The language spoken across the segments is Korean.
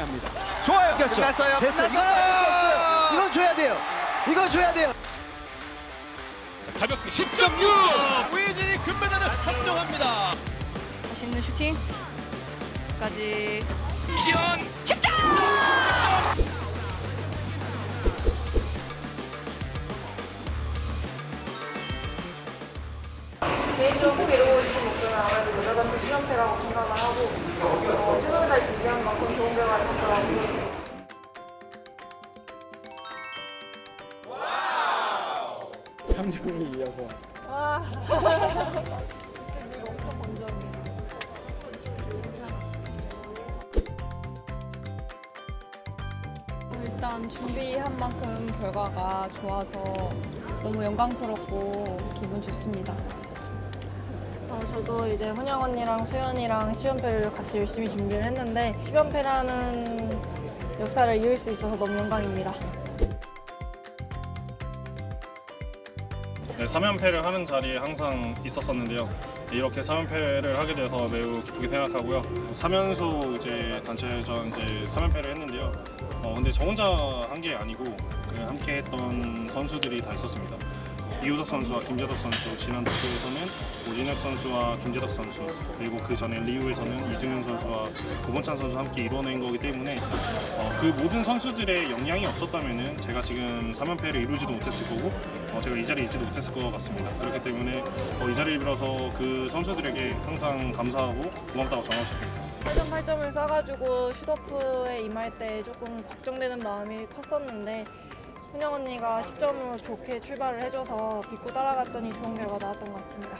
승리합니다. 좋아요. 이겼죠. 끝났어요. 됐어. 끝났어요. 이건 줘야 돼요. 이건 줘야 돼요. 자, 가볍게 10.6. 우혜진이 금메달을 확정합니다. 자신 있는 슈팅 까지 개인적으 함정이 이어서. 일단 준비한 만큼 결과가 좋아서 너무 영광스럽고 기분 좋습니다. 어, 저도 이제 훈영 언니랑 수연이랑 시연패를 같이 열심히 준비를 했는데 10연패라는 역사를 이을 수 있어서 너무 영광입니다. 네, 3연패를 하는 자리에 항상 있었었는데요. 네, 이렇게 3연패를 하게 돼서 매우 기쁘게 생각하고요. 3연속 이제 단체전 이제 3연패를 했는데요. 어, 근데 저 혼자 한 게 아니고 그 함께 했던 선수들이 다 있었습니다. 이우석 선수와 김재덕 선수, 지난 도쿄에서는 오진혁 선수와 김재덕 선수, 그리고 그 전에 리우에서는 이승윤 선수와 고본찬 선수 함께 이뤄낸 거기 때문에 어, 그 모든 선수들의 영향이 없었다면은 제가 지금 3연패를 이루지도 못했을 거고 어, 제가 이 자리에 있지도 못했을 것 같습니다. 그렇기 때문에 어, 이 자리를 빌어서 그 선수들에게 항상 감사하고 고맙다고 전하고 싶습니다. 8점 8점을 쏴가지고 슈더프에 임할 때 조금 걱정되는 마음이 컸었는데 훈영 언니가 10점으로 좋게 출발을 해줘서 믿고 따라갔더니 좋은 결과 나왔던 것 같습니다.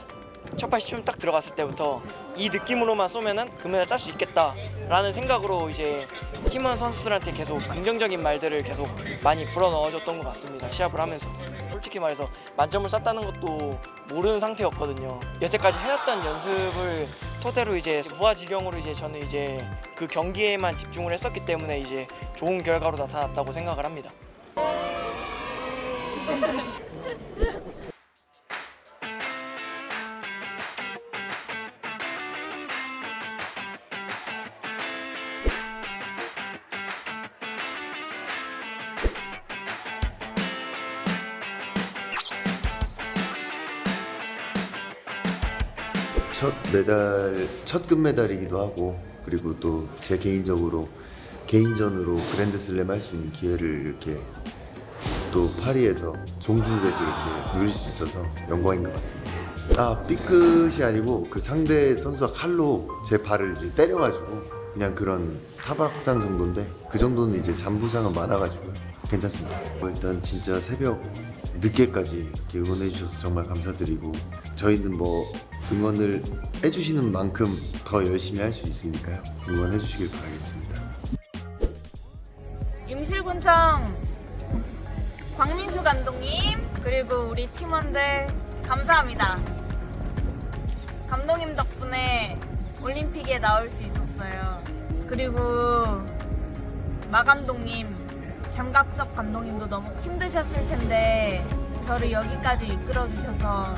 첫발 시험 딱 들어갔을 때부터 이 느낌으로만 쏘면은 금메달 딸 수 있겠다라는 생각으로 이제 팀원 선수들한테 계속 긍정적인 말들을 계속 많이 불어 넣어줬던 것 같습니다. 시합을 하면서 솔직히 말해서 만점을 쐈다는 것도 모르는 상태였거든요. 여태까지 해왔던 연습을 토대로 이제 무아지경으로 이제 저는 이제 그 경기에만 집중을 했었기 때문에 이제 좋은 결과로 나타났다고 생각을 합니다. 첫 메달, 첫 금메달이기도 하고 그리고 또 제 개인적으로 개인전으로 그랜드슬램 할 수 있는 기회를 이렇게 또 파리에서 종주국에서 이렇게 누릴 수 있어서 영광인 것 같습니다. 아 삐끗이 아니고 그 상대 선수가 칼로 제 발을 이제 때려가지고 그냥 그런 타박상 정도인데 그 정도는 이제 잔부상은 많아가지고 괜찮습니다. 뭐 일단 진짜 새벽 늦게까지 이렇게 응원해 주셔서 정말 감사드리고 저희는 뭐 응원을 해주시는 만큼 더 열심히 할 수 있으니까요 응원해 주시길 바라겠습니다. 임실군청 광민수 감독님 그리고 우리 팀원들 감사합니다. 감독님 덕분에 올림픽에 나올 수 있었어요. 그리고 마 감독님, 장각석 감독님도 너무 힘드셨을 텐데 저를 여기까지 이끌어 주셔서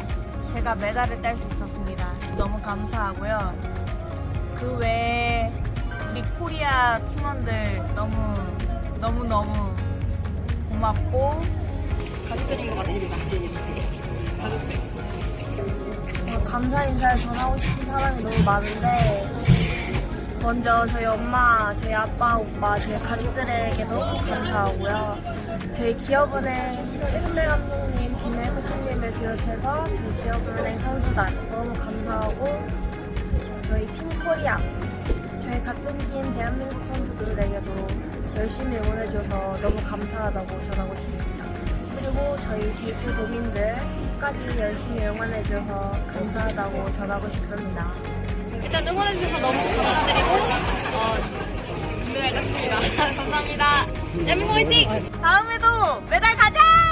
제가 메달을 딸 수 있었습니다. 너무 감사하고요. 그 외에 우리 코리아 팀원들 너무 너무 너무 고맙고 가족들인 것 같습니다. 어, 감사 인사를 전하고 싶은 사람이 너무 많은데 먼저 저희 엄마, 저희 아빠, 오빠, 저희 가족들에게도 감사하고요. 저희 기업은행 최근배 감독님, 김해 코치님을 비롯해서 저희 기업은행 선수단 너무 감사하고 저희 팀 코리아, 저희 같은 팀 대한민국 선수들에게도 열심히 응원해줘서 너무 감사하다고 전하고 싶습니다. 그리고 저희 제주 도민들 끝까지 열심히 응원해줘서 감사하다고 전하고 싶습니다. 일단 응원해주셔서 너무 감사드리고 어, 준비가 됐습니다. 감사합니다. 대한민국 화이팅! 다음에도 메달 가자!